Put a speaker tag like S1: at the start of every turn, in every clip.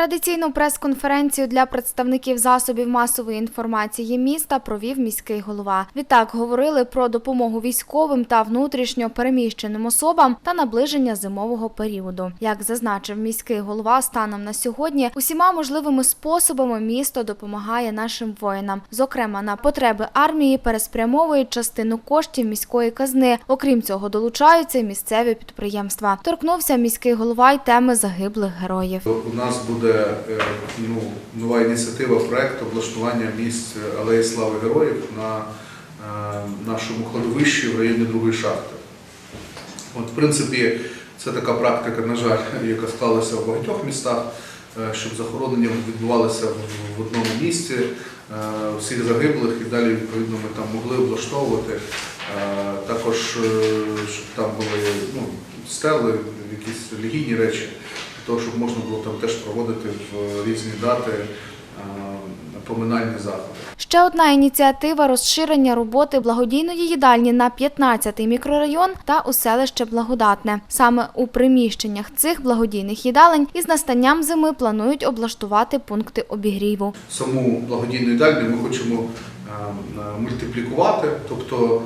S1: Традиційну прес-конференцію для представників засобів масової інформації міста провів міський голова. Відтак говорили про допомогу військовим та внутрішньо переміщеним особам та наближення зимового періоду. Як зазначив міський голова, станом на сьогодні усіма можливими способами місто допомагає нашим воїнам. Зокрема, на потреби армії переспрямовують частину коштів міської казни. Окрім цього, долучаються місцеві підприємства. Торкнувся міський голова й теми загиблих героїв.
S2: У нас буде е, ну, нова ініціатива проекту облаштування місць Алеї Слави Героїв на е, нашому кладовищі в районі другої шахти. От, в принципі, це така практика, на жаль, яка склалася в багатьох містах, е, щоб захоронення відбувалося в- одному місці е, всіх загиблих і далі відповідно ми там могли облаштовувати. Е, Також, е, щоб там були ну, стели, якісь релігійні речі, для того, щоб можна було там теж проводити в різні дати поминальні заходи.
S1: Ще одна ініціатива розширення роботи благодійної їдальні на 15-й мікрорайон та у селище Благодатне. Саме у приміщеннях цих благодійних їдалень із настанням зими планують облаштувати пункти обігріву.
S2: саму благодійну їдальню ми хочемо мультиплікувати. Тобто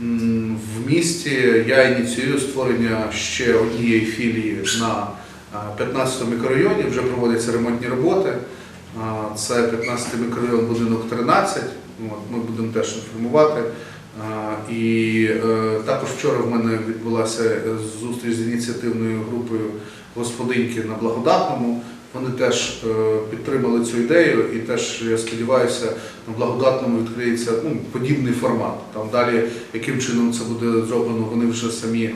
S2: в місті я ініціюю створення ще однієї філії на 15 мікрорайоні. Вже проводяться ремонтні роботи. Це 15 мікрорайон, будинок 13. Ми будемо теж інформувати. І е, також вчора в мене відбулася зустріч з ініціативною групою господинки на благодатному. Вони теж е, підтримали цю ідею, і теж я сподіваюся, на благодатному відкриється ну, подібний формат. Там далі, яким чином це буде зроблено, вони вже самі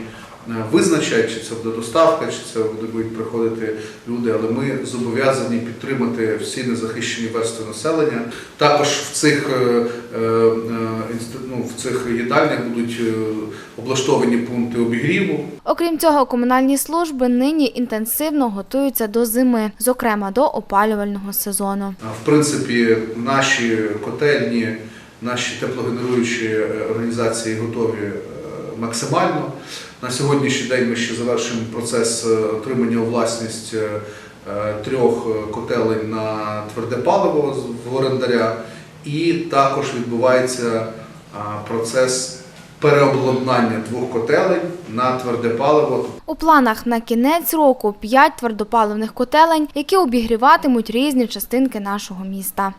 S2: визначать, чи це буде доставка, чи це будуть приходити люди. Але ми зобов'язані підтримати всі незахищені верстви населення. Також в цих, е, е, е, ну, в цих їдальнях будуть е, облаштовані пункти обігріву.
S1: Окрім цього, комунальні служби нині інтенсивно готуються до зими, зокрема до опалювального сезону.
S2: В принципі, наші котельні, наші теплогенеруючі е, організації готові е, максимально. На сьогоднішній день ми ще завершуємо процес е, отримання у власність е, е, трьох котелень на тверде паливо в орендаря, і також відбувається процес переобладнання двох котелень на тверде паливо.
S1: У планах на кінець року 5 твердопаливних котелень, які обігріватимуть різні частинки нашого міста.